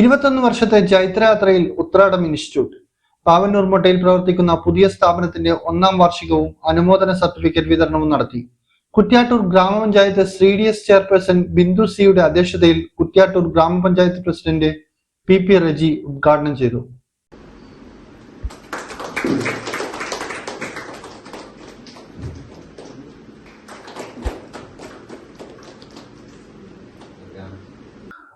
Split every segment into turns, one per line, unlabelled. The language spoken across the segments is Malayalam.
ഇരുപത്തൊന്ന് വർഷത്തെ ചൈത്രയാത്രയിൽ ഉത്രാടം ഇൻസ്റ്റിറ്റ്യൂട്ട്. പാവന്നൂർ മൊട്ടയിൽ പ്രവർത്തിക്കുന്ന പുതിയ സ്ഥാപനത്തിന്റെ ഒന്നാം വാർഷികവും അനുമോദന സർട്ടിഫിക്കറ്റ് വിതരണവും നടത്തി. കുറ്റ്യാട്ടൂർ ഗ്രാമപഞ്ചായത്ത് C D S chairperson Bindu സിയുടെ അധ്യക്ഷതയിൽ കുറ്റ്യാട്ടൂർ ഗ്രാമപഞ്ചായത്ത് പ്രസിഡന്റ് പി പി റജി ഉദ്ഘാടനം ചെയ്തു.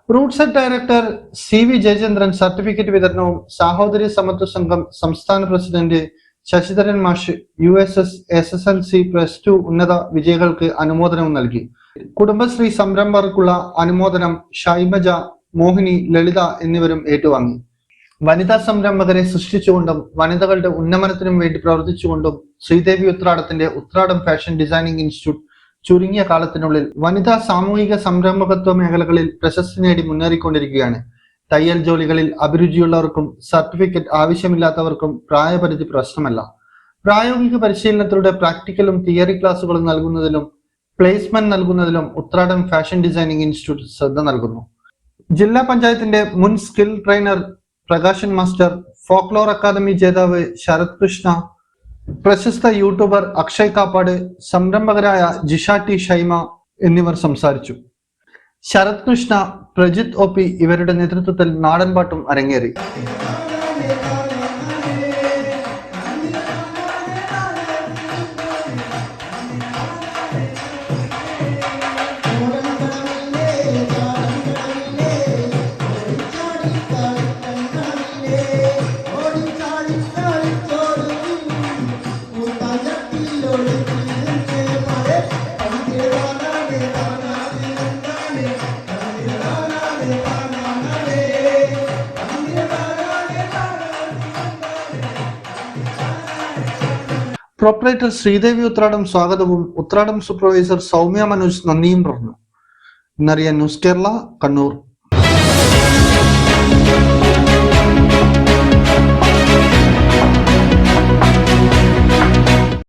RUDSET director C V Jayachandran certificate വിതരണവും സാഹോദര്യ സമത്വ സംഘം സംസ്ഥാന പ്രസിഡന്റ് ശശിധരൻ മാഷ് U S S S S L C plus two ഉന്നത വിജയികൾക്ക് അനുമോദനവും നൽകി. കുടുംബശ്രീ സംരംഭകർക്കുള്ള അനുമോദനം ഷൈമജ മോഹിനി ലളിത എന്നിവരും ഏറ്റുവാങ്ങി. വനിതാ സംരംഭകരെ സൃഷ്ടിച്ചുകൊണ്ടും വനിതകളുടെ ഉന്നമനത്തിനും വേണ്ടി പ്രവർത്തിച്ചുകൊണ്ടും ശ്രീദേവി ഉത്രാടത്തിന്റെ ഉത്രാടം ഫാഷൻ ഡിസൈനിങ് ഇൻസ്റ്റിറ്റ്യൂട്ട് ചുരുങ്ങിയ കാലത്തിനുള്ളിൽ വനിതാ സാമൂഹിക സംരംഭകത്വ മേഖലകളിൽ പ്രശസ്തി നേടി മുന്നേറിക്കൊണ്ടിരിക്കുകയാണ്. തയ്യൽ ജോലികളിൽ അഭിരുചിയുള്ളവർക്കും സർട്ടിഫിക്കറ്റ് ആവശ്യമില്ലാത്തവർക്കും പ്രായപരിധി പ്രശ്നമല്ല. പ്രായോഗിക പരിശീലനത്തിലൂടെ പ്രാക്ടിക്കലും തിയറി ക്ലാസ്സുകളും നൽകുന്നതിലും പ്ലേസ്മെന്റ് നൽകുന്നതിലും ഉത്രാടം ഫാഷൻ ഡിസൈനിങ് ഇൻസ്റ്റിറ്റ്യൂട്ട് ശ്രദ്ധ നൽകുന്നു. ജില്ലാ പഞ്ചായത്തിന്റെ മുൻ skill trainer Prakashan master folklore academy ജേതാവ് ശരത് കൃഷ്ണ പ്രശസ്ത യൂട്യൂബർ അക്ഷയ് കാപ്പാട് സംരംഭകരായ ജിഷ ടി ഷൈമ എന്നിവർ സംസാരിച്ചു. ശരത് കൃഷ്ണ പ്രജിത് ഒ പി ഇവരുടെ നേതൃത്വത്തിൽ നാടൻപാട്ടും അരങ്ങേറി. പ്രൊപ്പറേറ്റർ ശ്രീദേവി ഉത്രാടം സ്വാഗതവും ഉത്രാടം സൂപ്പർവൈസർ സൗമ്യ മനോജ് നന്ദിയും പറഞ്ഞു. ഇന്നറിയാൻ ന്യൂസ് കേരള കണ്ണൂർ.